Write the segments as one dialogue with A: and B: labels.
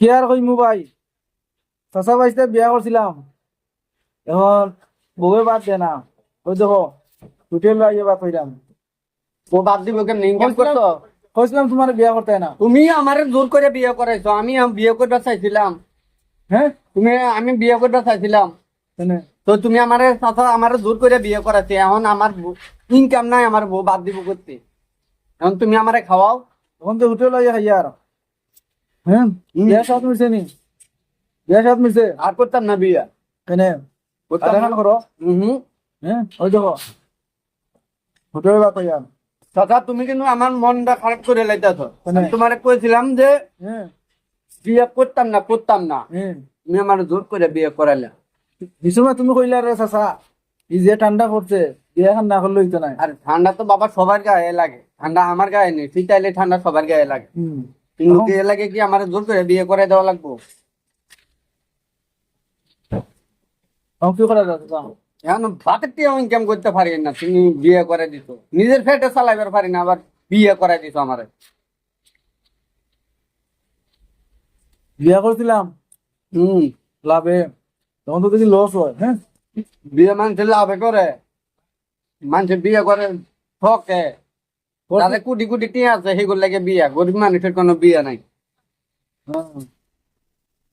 A: কি আর কইমু ভাই? চাচা বাইসতে বিয়া করছিলাম এখন বউয়ে বাদ দে না। ওই দেখো হোটেল আইয়ে বাদ হইলাম
B: ও বাদ দিব কেমনি ইনকাম করছ
A: কইছিলাম তোমার বিয়া করতে না।
B: তুমি আমারে জোর করে বিয়ে করাইছো আমি বিয়ে করতে চাইছিলাম।
A: হ্যাঁ
B: তুমি আমি বিয়ে করতে চাইছিলাম। তো তুমি আমারে চাচা আমারে জোর করে বিয়ে করাইছে এখন আমার ইনকাম নাই আমার বউ বাদ দিব করতে এখন তুমি আমারে খাওয়াও
A: এখন তো হোটেল আইয়ে খাইয়া আর হ্যাঁ? বিয়া সাত মিলছে নি। বিয়া সাত মিলছে।
B: আর করতাম না বিয়ে।
A: কেনে?
B: করতাম না।
A: এখন করো।
B: হুম।
A: হ্যাঁ? ওই দেখো। হোটেল বাদ হইয়া
B: চাচা তুমি কিন্তু আমার মনটা খারাপ করে লাইতেছ
A: কেনে?
B: তোমারে কইছিলাম যে
A: হ্যাঁ।
B: বিয়ে করতাম না করতাম না। তুমি আমার জোর করে বিয়ে করাইলে।
A: তুমি কইলা রে চাচা যে ঠান্ডা পড়ছে বিয়া না করলে হইতো নাই
B: আর ঠান্ডা তো বাবা সবার গায়ে লাগে। ঠান্ডা আমার গায়ে নেই। শীতাইলে ঠান্ডা সবার গায়ে লাগে। লাগে কি আমার জোর করে বিয়ে করে দেওয়া লাগবো?
A: এখন কি করা যায়
B: এখন ভাতের টিয়া ইনকাম করতে পারি না? তুমি বিয়ে করে দিত নিজের ফেটে চালাইবার পারি না আবার বিয়ে করে দিত আমারে।
A: বিয়া করছিলাম।
B: হম।
A: লাভে। তখন তো দেখি লস হয় হ্যাঁ?
B: বিয়ে মানুষের লাভে করে। মানুষের বিয়ে করে ঠকে। তাদের কোটি কোটি টিয়া আছে সেগুলো লাগে বিয়ে। গরিব মানুষের কোনো বিয়ে নাই।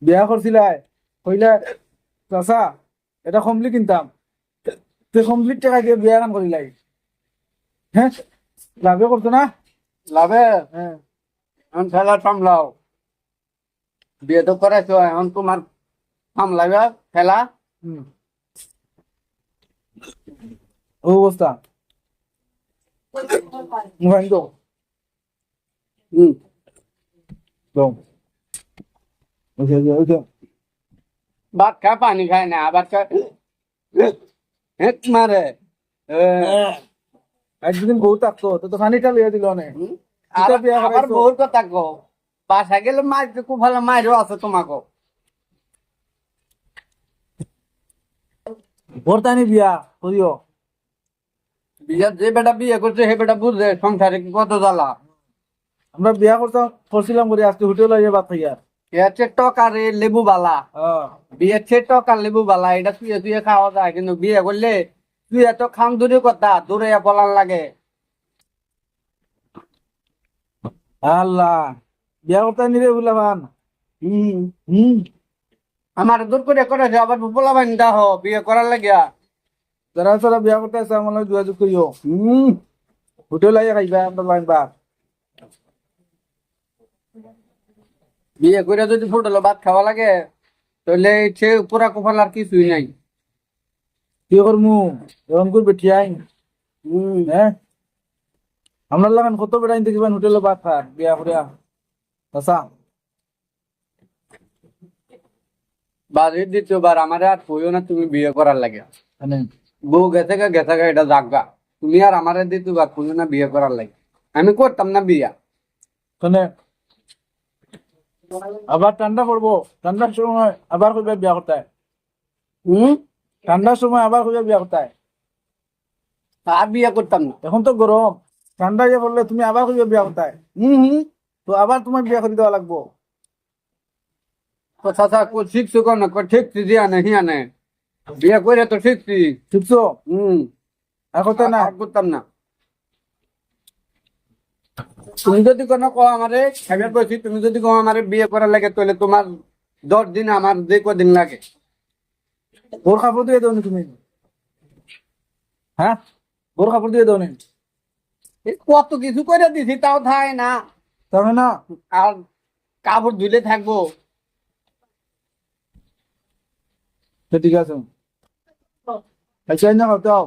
A: বিয়া করছিলাই কইলা চাচা এটা কমলি কিনতাম। তে কমপ্লিট টাকা দিয়ে বিয়া গান করিলাই হ্যাঁ লাভে করতো না?
B: লাভে?
A: হ্যাঁ
B: ঠেলা সামলাও বিয়ে তো করাইছো এখন তোমার সামলাবে ঠেলা।
A: হুম ও অবস্থা
B: হেঁক মারে এ,
A: একদিন বউ থাকতো তো তো খানিটা লিয়ে দিল অনেক
B: হুম?
A: কিতা বিয়া
B: আবার-? বউর কথা কো বাসা গেলে মার খুব ভালো মারও আছে তোমাকে
A: ভরতানি বিয়া করিও
B: বিয়ে যে বেটা বিয়ে করছে সে বেটা বুঝে সংসারে কত জ্বালা।
A: আমরা বিয়া করতাম করছিলাম করে আজকে হোটেল আইয়ে বাদ খাইয়া।
B: এর টকা রে লেবু বালা।
A: হ্যাঁ।
B: বিয়ে ছে টকা লেবু বালা এটা তুই তুই খাওয়া যায় কিন্তু বিয়ে করলে তুই এত খাম দূরে কথা দূরে বলার লাগে।
A: আল্লাহ বিয়া করতে নিরে বুলাবান
B: হম
A: হুম।
B: আমার দূর করে করেছে আবার বলা বাইন দাহ বিয়ে করার লাগিয়া।
A: যারা যারা বিয়া করতে আছে আমার যোগাযোগ করিও
B: হম
A: হোটেল আইয়ে খাইবা আমরা লাগবা
B: বিয়ে করে যদি ফুটলো ভাত খাওয়া লাগে তাহলে সে পুরা কপাল আর কিছুই নাই।
A: কি করমু এরকম করে বেঠিয়াই।
B: হম
A: হ্যাঁ আমরা লাগান কত বেড়াইন দেখিবেন হোটেলে ভাত খান বিয়া করিয়া আচ্ছা
B: বাড়ির দ্বিতীয়বার আমার আর কইও না তুমি বিয়ে করার লাগে।
A: মানে
B: বউ গেছে গা গেছে গা এটা জাগা তুমি আর আমার দ্বিতীয়বার কইও না বিয়ে করার লাগে। আমি করতাম না বিয়া।
A: মানে আবার ঠান্ডা পড়ব। ঠান্ডার সময় আবার কইবে বিয়া করতে।
B: হম?
A: ঠান্ডার সময় আবার কইবে বিয়া করতে।
B: আর বিয়ে করতাম না।
A: এখন তো গরম। ঠান্ডা ইয়ে করলে তুমি আবার কইবে বিয়া করতে।
B: হম হম।
A: তো আবার তোমার বিয়া করে দেওয়া লাগবো।
B: কথা থা শিখছো কোন ঠিকছি দিয়া না হিয়া নে বিয়ে করে তো শিখছি হম।
A: আর কথা না?
B: করতাম না। তুমি যদি কোনো কো আমারে তুমি যদি কো আমারে বিয়ে করার লাগে তাহলে তোমার দশ দিন আমার যে কদিন লাগে।
A: দিয়ে দেও তুমি। হ্যাঁ? দিয়ে দেও
B: কত কিছু করে দিছি তাও থায় না।
A: তাহলে না
B: আর কাপড় ধুলে থাকব।
A: ঠিক আছে। আচ্ছা না খাও